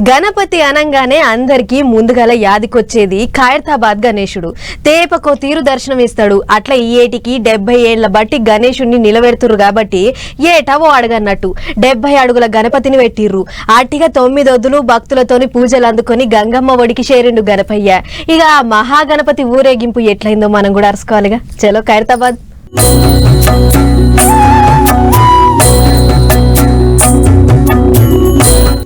గణపతి అనంగానే అందరికీ ముందుగల యాదికొచ్చేది ఖైరతాబాద్ గణేశుడు. తేపకో తీరు దర్శనం ఇస్తాడు. అట్లా ఈ ఏటికి డెబ్బై ఏళ్ళ బట్టి గణేశుడిని నిలబెడుతురు కాబట్టి ఏటవో అడగన్నట్టు. డెబ్బై అడుగుల గణపతిని పెట్టిర్రు. అట్టిగా తొమ్మిది వద్దులు భక్తులతోని పూజలు అందుకొని గంగమ్మ ఒడికి చేరిండు గణపయ్య. ఇక మహాగణపతి ఊరేగింపు ఎట్లయిందో మనం కూడా అరుసుకోవాలిగా చలో ఖైరతాబాద్.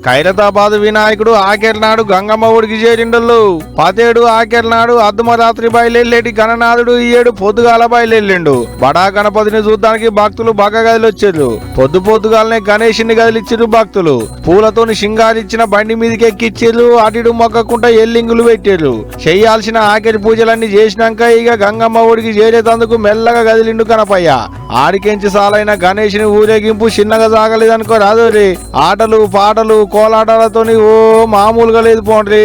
ఖైరతాబాద్ వినాయకుడు ఆకెర్నాడు గంగమ్మ ఒడికి చేరిండళ్ళు పతేడు ఆకెర్నాడు అర్ధమరాత్రి బయలుదేరి గణనాథుడు ఈ ఏడు పొద్దుగాల బయలుదేరిండు. బడా గణపతిని చూడ్డానికి భక్తులు బాగా గదిలొచ్చారు పొద్దు పొద్దుగాలనే గణేషుని గదిలిచ్చిర్రు భక్తులు. పూలతోని సింగారిచ్చిన బండి మీదకి ఎక్కిచ్చిర్రు అటిడు మొక్కకుండా ఎల్లింగులు పెట్టారు చేయాల్సిన ఆఖరి పూజలన్నీ చేసినాక ఇక గంగమ్మ ఒడికి చేరేతందుకు మెల్లగా గదిలిండు కనపయ్య ఆడికెంచి సాలైన గణేషుని ఊరేగింపు చిన్నగా సాగలేదనుకో రాదు ఆటలు పాటలు కోలాటాలతో ఓ మామూలుగా లేదు పోండ్రి.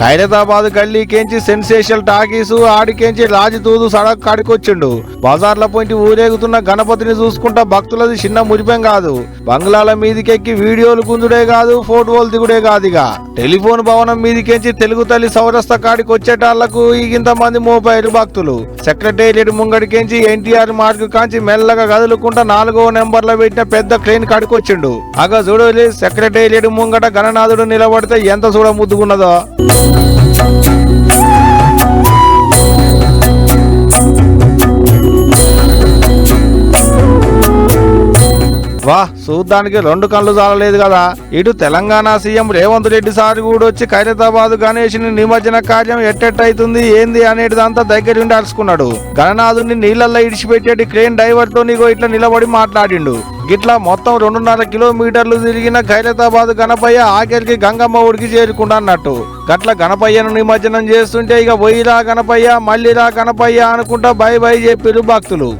ఖైరతాబాద్ గల్లీకేంచి సెన్సేషనల్ టాకీసు ఆడికేంచి రాజదూదు సడక్ కాడికొచ్చిండు. బజార్ల పోయింటి ఊరేగుతున్న గణపతిని చూసుకుంటా భక్తులది చిన్న మురిపెం కాదు. బంగ్లాల మీదికెక్కి వీడియోలు గుంజుడే కాదు ఫోటోలు దిగుడే కాదు ఇక. టెలిఫోన్ భవనం మీదికెంచి తెలుగు తల్లి సౌరస్థ కాడికి వచ్చేటాళ్ళకు ఇంత మంది మోపారు భక్తులు. సెక్రటేరియట్ ముంగడికేంచి ఎన్టీఆర్ మార్గ్ కాంచి మెల్లగా కదులుకుంటా నాలుగో నెంబర్లో పెట్టిన పెద్ద క్రెయిన్ కాడికొచ్చిండు. అగ చూడలే సెక్రటేరియట్ ముంగట గణనాథుడు నిలబడితే ఎంత చూడ ముద్దుకున్నదో వా చూడ్డానికి రెండు కళ్ళు చాలలేదు కదా. ఇటు తెలంగాణ సీఎం రేవంత్ రెడ్డి సార్ కూడా వచ్చి ఖైరతాబాద్ గణేష్ని నిమజ్జన కార్యం ఎట్టెట్టయితుంది ఏంది అనేటిదంతా దగ్గరుండి అరుచుకున్నాడు. గణనాథుని నీళ్ళల్లో ఇడిచిపెట్టేటి క్రేన్ డ్రైవర్తో నీగో ఇట్లా నిలబడి మాట్లాడిండు. గిట్లా మొత్తం రెండున్నర కిలోమీటర్లు తిరిగిన ఖైరతాబాద్ గణపయ్య ఆఖరికి గంగమ్మ ఊరికి చేరుకుండా అన్నట్టు. గట్ల గణపయ్యను నిమజ్జనం చేస్తుంటే ఇక పోయిరా గణపయ్య మళ్ళీరా గణపయ్య అనుకుంటా బై బై చెప్పిరు భక్తులు.